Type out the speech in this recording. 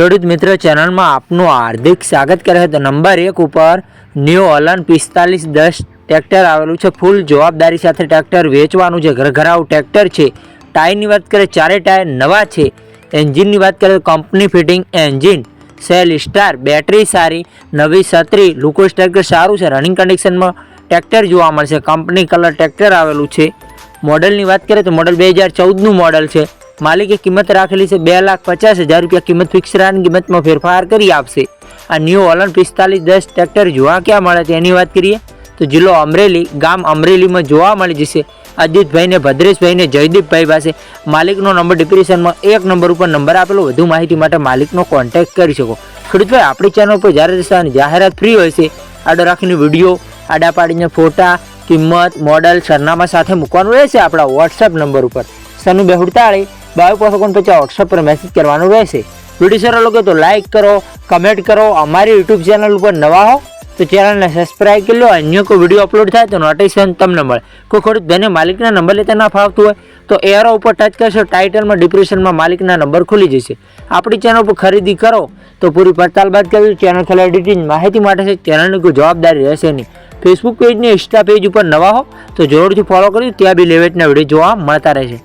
ખેડૂત મિત્ર ચેનલમાં આપનું હાર્દિક સ્વાગત કરે છે. તો નંબર એક ઉપર ન્યૂ અલન પિસ્તાલીસ દસ ટ્રેક્ટર આવેલું છે. ફૂલ જવાબદારી સાથે ટ્રેક્ટર વેચવાનું છે. ઘરઘરાવું ટ્રેક્ટર છે. ટાયરની વાત કરીએ, ચારે ટાયર નવા છે. એન્જિનની વાત કરીએ તો company fitting engine, self start, battery સારી, નવી સત્રી લુકોસ ટ્રેક્ટર સારું છે. રનિંગ કન્ડિશનમાં ટ્રેક્ટર જોવા મળશે. કંપની કલર ટ્રેક્ટર આવેલું છે. મોડલની વાત કરીએ તો મોડલ બે હજાર ચૌદનું મોડલ છે. માલિકે કિંમત રાખેલી છે બે લાખ પચાસ હજાર રૂપિયા. કિંમત ફિક્સ રાખીને કિંમતમાં ફેરફાર કરી આપશે. આ ન્યૂ ઓલન પિસ્તાલીસ દસ ટ્રેક્ટર જોવા ક્યાં મળે તેની વાત કરીએ તો જિલ્લો અમરેલી, ગામ અમરેલીમાં જોવા મળી જશે. અજીતભાઈને, ભદ્રેશભાઈને, જયદીપભાઈ પાસે માલિકનો નંબર ડિપ્રેશનમાં એક નંબર ઉપર નંબર આપેલો. વધુ માહિતી માટે માલિકનો કોન્ટેક્ટ કરી શકો. ખેડૂતભાઈ, આપણી ચેનલ પર જ્યારે રસ્તાની જાહેરાત ફ્રી હોય છે, આડો રાખીને વીડિયો આડા પાડીને ફોટા, કિંમત મોડલ સરનામા સાથે મૂકવાનું રહેશે આપણા વોટ્સએપ નંબર ઉપર. સનુ બેહુડતાળી પાંચ ઓગણપચાસ વોટ્સઅપ પર મેસેજ કરવાનું રહેશે. વીડિયો સારો લાગે તો લાઇક કરો કમેન્ટ કરો, અમારી યુટ્યુબ ચેનલ ઉપર નવા હો, તો ચેનલને સબસ્ક્રાઈબ કરી લો, અન્ય કોઈ વીડિયો અપલોડ થાય તો નોટિફિકેશન તમને મળે. કોઈ ખેડૂત ધન્ય માલિકના નંબર લેતા ના ફાવતું હોય, તો એરો ઉપર ટચ કરશો ટાઇટલમાં ડિપ્રેશનમાં માલિકના નંબર ખુલી જશે. આપણી ચેનલ પર ખરીદી કરો, તો પૂરી પડતાલ બાદ કરવી ચેનલ ખેલા એડિટિંગ માહિતી માટે છે ચેનલની કોઈ જવાબદારી રહેશે નહીં. ફેસબુક પેજની ઇન્સ્ટા પેજ ઉપર નવા હો, તો જરૂરથી ફોલો કરી, ત્યાં બી લેવેટના વીડિયો જોવા મળતા રહેશે.